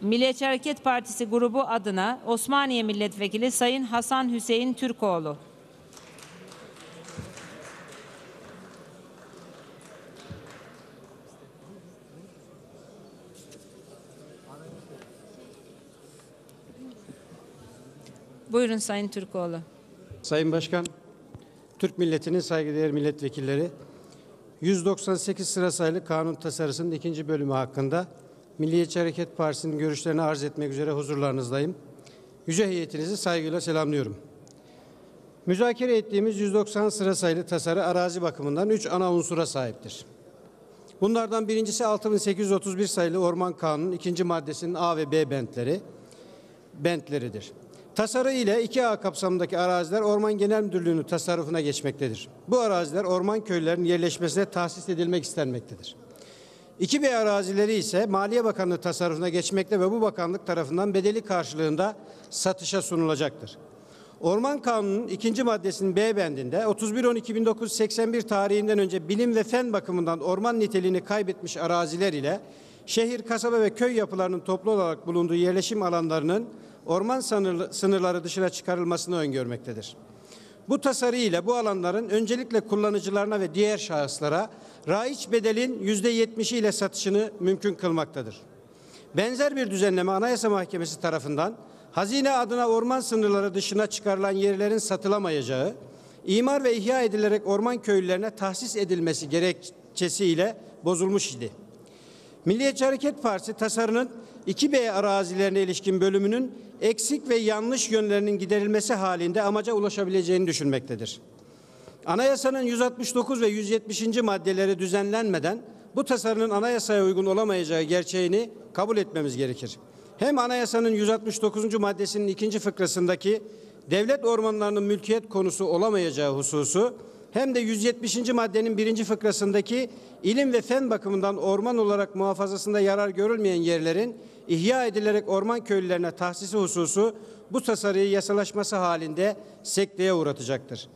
Milliyetçi Hareket Partisi grubu adına Osmaniye Milletvekili Sayın Hasan Hüseyin Türkoğlu. Buyurun Sayın Türkoğlu. Sayın Başkan, Türk milletinin saygıdeğer milletvekilleri, 198 sıra sayılı kanun tasarısının ikinci bölümü hakkında Milliyetçi Hareket Partisi'nin görüşlerini arz etmek üzere huzurlarınızdayım. Yüce heyetinizi saygıyla selamlıyorum. Müzakere ettiğimiz 190 sıra sayılı tasarı arazi bakımından 3 ana unsura sahiptir. Bunlardan birincisi 6831 sayılı Orman Kanunu'nun ikinci maddesinin A ve B bentleri, bentleridir. Tasarı ile 2A kapsamındaki araziler Orman Genel Müdürlüğü'nün tasarrufuna geçmektedir. Bu araziler orman köylerinin yerleşmesine tahsis edilmek istenmektedir. 2B arazileri ise Maliye Bakanlığı tasarrufuna geçmekte ve bu bakanlık tarafından bedeli karşılığında satışa sunulacaktır. Orman Kanunu'nun ikinci maddesinin B bendinde 31.12.1981 tarihinden önce bilim ve fen bakımından orman niteliğini kaybetmiş araziler ile şehir, kasaba ve köy yapılarının toplu olarak bulunduğu yerleşim alanlarının orman sınırları dışına çıkarılmasını öngörmektedir. Bu tasarı ile bu alanların öncelikle kullanıcılarına ve diğer şahıslara raiç bedelin yüzde yetmişi ile satışını mümkün kılmaktadır. Benzer bir düzenleme Anayasa Mahkemesi tarafından hazine adına orman sınırları dışına çıkarılan yerlerin satılamayacağı, imar ve ihya edilerek orman köylülerine tahsis edilmesi gerekçesiyle bozulmuş idi. Milliyetçi Hareket Partisi tasarının 2B arazilerine ilişkin bölümünün eksik ve yanlış yönlerinin giderilmesi halinde amaca ulaşabileceğini düşünmektedir. Anayasanın 169 ve 170. maddeleri düzenlenmeden bu tasarının anayasaya uygun olamayacağı gerçeğini kabul etmemiz gerekir. Hem anayasanın 169. maddesinin ikinci fıkrasındaki devlet ormanlarının mülkiyet konusu olamayacağı hususu hem de 170. maddenin birinci fıkrasındaki ilim ve fen bakımından orman olarak muhafazasında yarar görülmeyen yerlerin ihya edilerek orman köylülerine tahsisi hususu bu tasarıyı yasalaşması halinde sekteye uğratacaktır.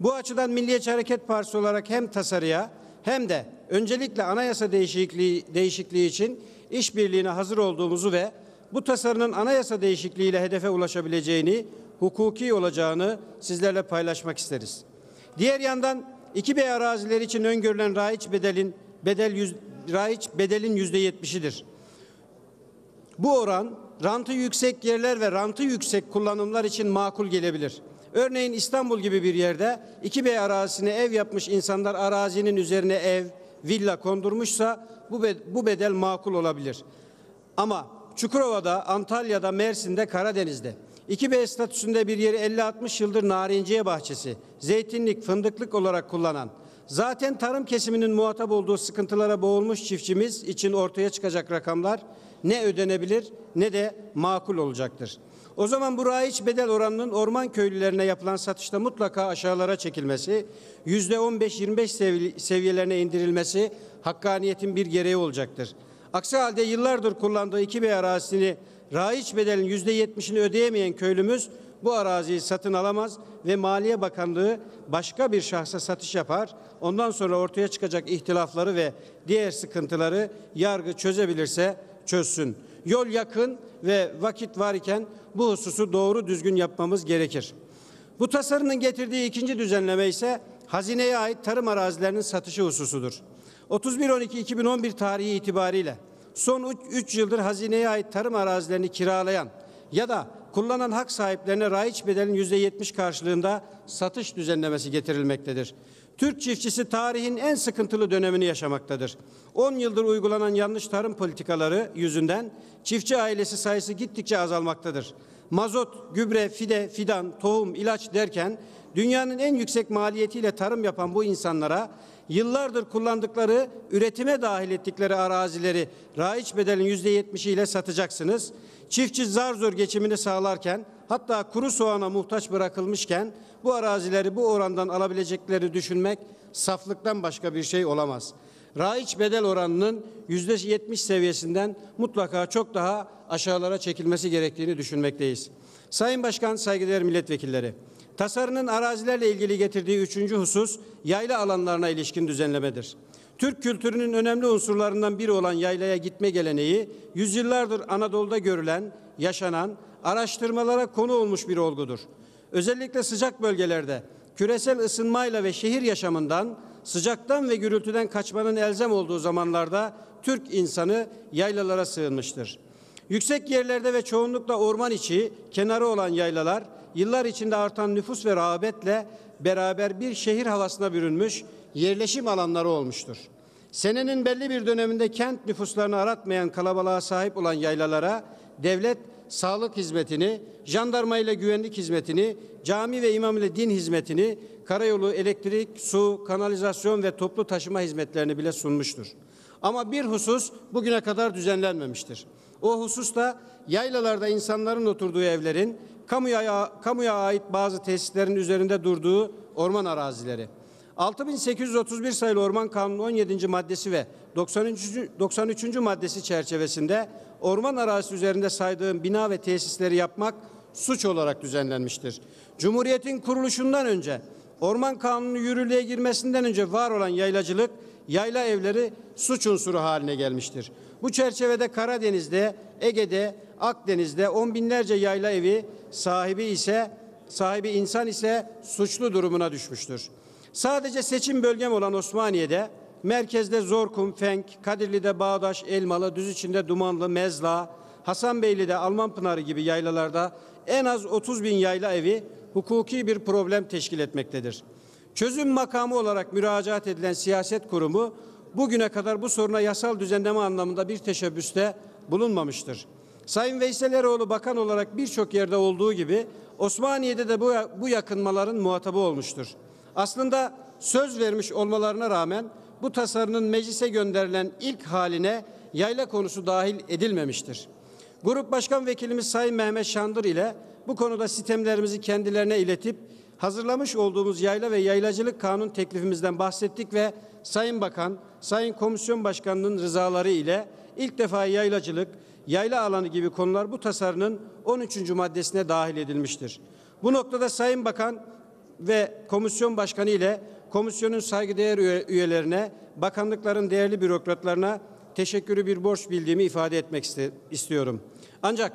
Bu açıdan Milliyetçi Hareket Partisi olarak hem tasarıya hem de öncelikle anayasa değişikliği, değişikliği için işbirliğine hazır olduğumuzu ve bu tasarının anayasa değişikliğiyle hedefe ulaşabileceğini, hukuki olacağını sizlerle paylaşmak isteriz. Diğer yandan 2B arazileri için öngörülen raiç bedelin bedel yüz, raiç bedelin yüzde yetmişidir. Bu oran rantı yüksek yerler ve rantı yüksek kullanımlar için makul gelebilir. Örneğin İstanbul gibi bir yerde 2B arazisine ev yapmış insanlar arazinin üzerine ev, villa kondurmuşsa bu be- bu bedel makul olabilir. Ama Çukurova'da, Antalya'da, Mersin'de, Karadeniz'de 2B statüsünde bir yeri 50-60 yıldır narinciye bahçesi, zeytinlik, fındıklık olarak kullanan, zaten tarım kesiminin muhatap olduğu sıkıntılara boğulmuş çiftçimiz için ortaya çıkacak rakamlar ne ödenebilir ne de makul olacaktır. O zaman bu raiç bedel oranının orman köylülerine yapılan satışta mutlaka aşağılara çekilmesi, yüzde 15-25 sevi- seviyelerine indirilmesi hakkaniyetin bir gereği olacaktır. Aksi halde yıllardır kullandığı 2B arazisini raiç bedelin yüzde yetmişini ödeyemeyen köylümüz bu araziyi satın alamaz ve Maliye Bakanlığı başka bir şahsa satış yapar. Ondan sonra ortaya çıkacak ihtilafları ve diğer sıkıntıları yargı çözebilirse çözsün. Yol yakın ve vakit var iken bu hususu doğru düzgün yapmamız gerekir. Bu tasarının getirdiği ikinci düzenleme ise hazineye ait tarım arazilerinin satışı hususudur. 31.12.2011 tarihi itibariyle son 3 yıldır hazineye ait tarım arazilerini kiralayan ya da kullanan hak sahiplerine raiç bedelin %70 karşılığında satış düzenlemesi getirilmektedir. Türk çiftçisi tarihin en sıkıntılı dönemini yaşamaktadır. 10 yıldır uygulanan yanlış tarım politikaları yüzünden çiftçi ailesi sayısı gittikçe azalmaktadır. Mazot, gübre, fide, fidan, tohum, ilaç derken dünyanın en yüksek maliyetiyle tarım yapan bu insanlara yıllardır kullandıkları, üretime dahil ettikleri arazileri raiç bedelin yüzde yetmişiyle satacaksınız. Çiftçi zar zor geçimini sağlarken hatta kuru soğana muhtaç bırakılmışken bu arazileri bu orandan alabilecekleri düşünmek saflıktan başka bir şey olamaz. Raiç bedel oranının yüzde yetmiş seviyesinden mutlaka çok daha aşağılara çekilmesi gerektiğini düşünmekteyiz. Sayın Başkan, saygıdeğer milletvekilleri, tasarının arazilerle ilgili getirdiği üçüncü husus yayla alanlarına ilişkin düzenlemedir. Türk kültürünün önemli unsurlarından biri olan yaylaya gitme geleneği, yüzyıllardır Anadolu'da görülen, yaşanan, araştırmalara konu olmuş bir olgudur. Özellikle sıcak bölgelerde küresel ısınmayla ve şehir yaşamından, sıcaktan ve gürültüden kaçmanın elzem olduğu zamanlarda Türk insanı yaylalara sığınmıştır. Yüksek yerlerde ve çoğunlukla orman içi, kenarı olan yaylalar, yıllar içinde artan nüfus ve rağbetle beraber bir şehir havasına bürünmüş yerleşim alanları olmuştur. Senenin belli bir döneminde kent nüfuslarını aratmayan kalabalığa sahip olan yaylalara devlet sağlık hizmetini, jandarma ile güvenlik hizmetini, cami ve imam ile din hizmetini, karayolu, elektrik, su, kanalizasyon ve toplu taşıma hizmetlerini bile sunmuştur. Ama bir husus bugüne kadar düzenlenmemiştir. O husus da yaylalarda insanların oturduğu evlerin, kamuya, kamuya ait bazı tesislerin üzerinde durduğu orman arazileri. 6831 sayılı Orman Kanunu 17. maddesi ve 93. 93. maddesi çerçevesinde orman arazisi üzerinde saydığım bina ve tesisleri yapmak suç olarak düzenlenmiştir. Cumhuriyetin kuruluşundan önce Orman Kanunu yürürlüğe girmesinden önce var olan yaylacılık, yayla evleri suç unsuru haline gelmiştir. Bu çerçevede Karadeniz'de, Ege'de, Akdeniz'de on binlerce yayla evi sahibi ise sahibi insan ise suçlu durumuna düşmüştür. Sadece seçim bölgem olan Osmaniye'de merkezde Zorkum, Fenk, Kadirli'de Bağdaş, Elmalı, Düzüçin'de Dumanlı, Mezla, Hasanbeyli'de Almanpınarı gibi yaylalarda en az 30 bin yayla evi hukuki bir problem teşkil etmektedir. Çözüm makamı olarak müracaat edilen siyaset kurumu bugüne kadar bu soruna yasal düzenleme anlamında bir teşebbüste bulunmamıştır. Sayın Veysel Eroğlu bakan olarak birçok yerde olduğu gibi Osmaniye'de de bu yakınmaların muhatabı olmuştur. Aslında söz vermiş olmalarına rağmen bu tasarının meclise gönderilen ilk haline yayla konusu dahil edilmemiştir. Grup Başkan Vekilimiz Sayın Mehmet Şandır ile bu konuda sistemlerimizi kendilerine iletip hazırlamış olduğumuz yayla ve yaylacılık kanun teklifimizden bahsettik ve Sayın Bakan, Sayın Komisyon Başkanı'nın rızaları ile ilk defa yaylacılık, yayla alanı gibi konular bu tasarının 13. maddesine dahil edilmiştir. Bu noktada Sayın Bakan ve komisyon başkanı ile komisyonun saygıdeğer üye- üyelerine, bakanlıkların değerli bürokratlarına teşekkürü bir borç bildiğimi ifade etmek istiyorum. Ancak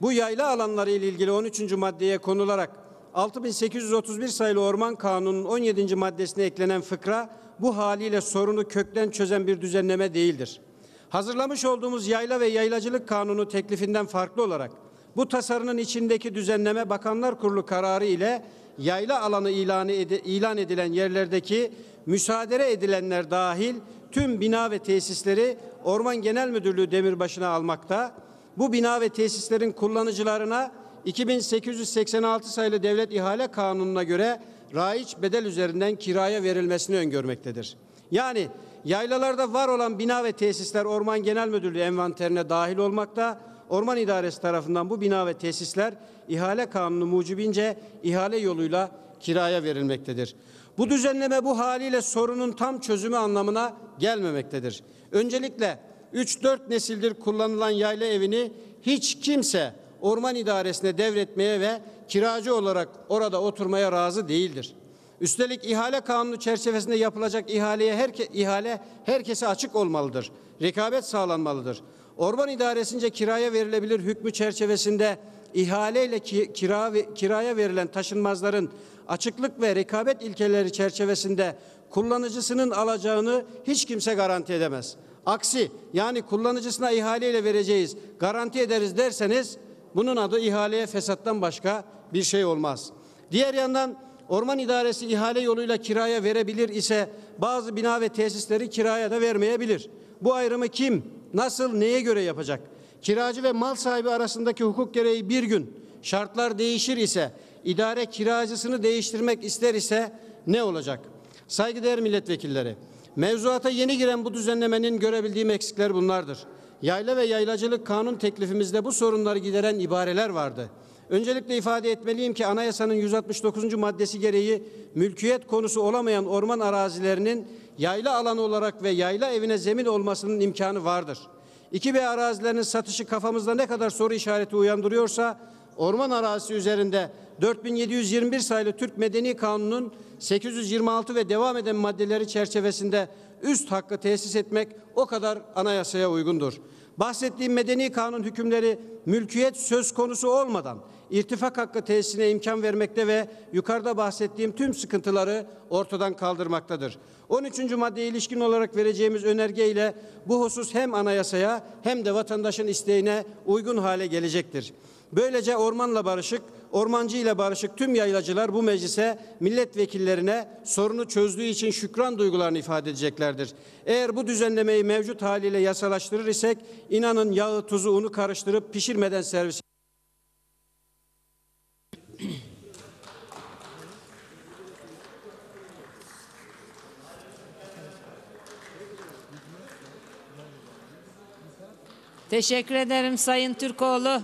bu yayla alanları ile ilgili 13. maddeye konularak 6831 sayılı Orman Kanunu'nun 17. maddesine eklenen fıkra bu haliyle sorunu kökten çözen bir düzenleme değildir. Hazırlamış olduğumuz yayla ve yaylacılık kanunu teklifinden farklı olarak bu tasarının içindeki düzenleme Bakanlar Kurulu kararı ile yayla alanı ilanı edi- ilan edilen yerlerdeki müsaade edilenler dahil tüm bina ve tesisleri Orman Genel Müdürlüğü demirbaşına almakta. Bu bina ve tesislerin kullanıcılarına 2886 sayılı Devlet İhale Kanunu'na göre raiç bedel üzerinden kiraya verilmesini öngörmektedir. Yani yaylalarda var olan bina ve tesisler Orman Genel Müdürlüğü envanterine dahil olmakta. Orman İdaresi tarafından bu bina ve tesisler ihale kanunu mucibince ihale yoluyla kiraya verilmektedir. Bu düzenleme bu haliyle sorunun tam çözümü anlamına gelmemektedir. Öncelikle 3-4 nesildir kullanılan yayla evini hiç kimse orman idaresine devretmeye ve kiracı olarak orada oturmaya razı değildir. Üstelik ihale kanunu çerçevesinde yapılacak ihaleye herke, ihale herkese açık olmalıdır. Rekabet sağlanmalıdır. Orman idaresince kiraya verilebilir hükmü çerçevesinde ihaleyle ki, kira kiraya verilen taşınmazların açıklık ve rekabet ilkeleri çerçevesinde kullanıcısının alacağını hiç kimse garanti edemez. Aksi yani kullanıcısına ihaleyle vereceğiz, garanti ederiz derseniz bunun adı ihaleye fesattan başka bir şey olmaz. Diğer yandan Orman İdaresi ihale yoluyla kiraya verebilir ise bazı bina ve tesisleri kiraya da vermeyebilir. Bu ayrımı kim, nasıl, neye göre yapacak? Kiracı ve mal sahibi arasındaki hukuk gereği bir gün şartlar değişir ise, idare kiracısını değiştirmek ister ise ne olacak? Saygıdeğer milletvekilleri, mevzuata yeni giren bu düzenlemenin görebildiğim eksikler bunlardır. Yayla ve yaylacılık kanun teklifimizde bu sorunları gideren ibareler vardı. Öncelikle ifade etmeliyim ki anayasanın 169. maddesi gereği mülkiyet konusu olamayan orman arazilerinin yayla alanı olarak ve yayla evine zemin olmasının imkanı vardır. 2B arazilerinin satışı kafamızda ne kadar soru işareti uyandırıyorsa orman arazisi üzerinde 4721 sayılı Türk Medeni Kanunu'nun 826 ve devam eden maddeleri çerçevesinde üst hakkı tesis etmek o kadar anayasaya uygundur. Bahsettiğim medeni kanun hükümleri mülkiyet söz konusu olmadan irtifak hakkı tesisine imkan vermekte ve yukarıda bahsettiğim tüm sıkıntıları ortadan kaldırmaktadır. 13. maddeye ilişkin olarak vereceğimiz önerge ile bu husus hem anayasaya hem de vatandaşın isteğine uygun hale gelecektir. Böylece ormanla barışık, ormancı ile barışık tüm yaylacılar bu meclise milletvekillerine sorunu çözdüğü için şükran duygularını ifade edeceklerdir. Eğer bu düzenlemeyi mevcut haliyle yasalaştırır isek inanın yağı, tuzu, unu karıştırıp pişirmeden servis Teşekkür ederim Sayın Türkoğlu.